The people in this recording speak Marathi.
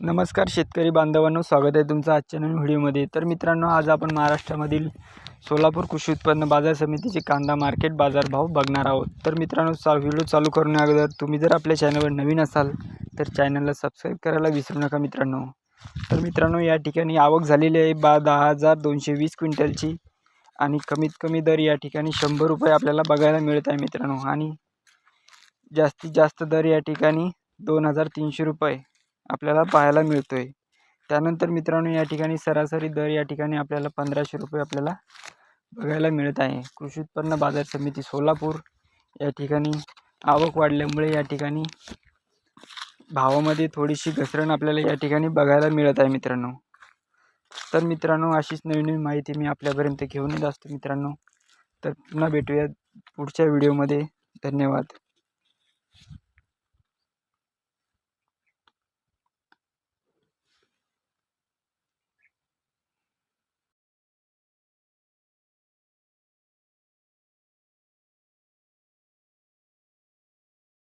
नमस्कार शेतकरी बांधवांनो स्वागत आहे तुमचं आजच्या नवीन व्हिडिओमध्ये. तर मित्रांनो आज आपण महाराष्ट्रामधील सोलापूर कृषी उत्पन्न बाजार समितीचे कांदा मार्केट बाजारभाव बघणार आहोत. तर मित्रांनो चा व्हिडिओ चालू करण्या अगोदर तुम्ही जर आपल्या चॅनलवर नवीन असाल तर चॅनलला सबस्क्राईब करायला विसरू नका मित्रांनो. तर मित्रांनो या ठिकाणी आवक झालेली आहे बा दहा हजार दोनशे वीस क्विंटलची आणि कमीत कमी दर या ठिकाणी शंभर रुपये आपल्याला बघायला मिळत आहे मित्रांनो. आणि जास्तीत जास्त दर या ठिकाणी दोन हजार तीनशे रुपये. आपल्याला पाहायला मिळतो आहे त्यानंतर मित्रांनो या ठिकाणी सरासरी दर या ठिकाणी आपल्याला पंधराशे रुपये आपल्याला बघायला मिळत आहे. कृषी उत्पन्न बाजार समिती सोलापूर या ठिकाणी आवक वाढल्यामुळे या ठिकाणी भावामध्ये थोडीशी घसरण आपल्याला या ठिकाणी बघायला मिळत आहे मित्रांनो. तर मित्रांनो अशीच नवीन नवीन माहिती मी आपल्यापर्यंत घेऊन येत असतो मित्रांनो. तर पुन्हा भेटूया पुढच्या व्हिडिओमध्ये. धन्यवाद.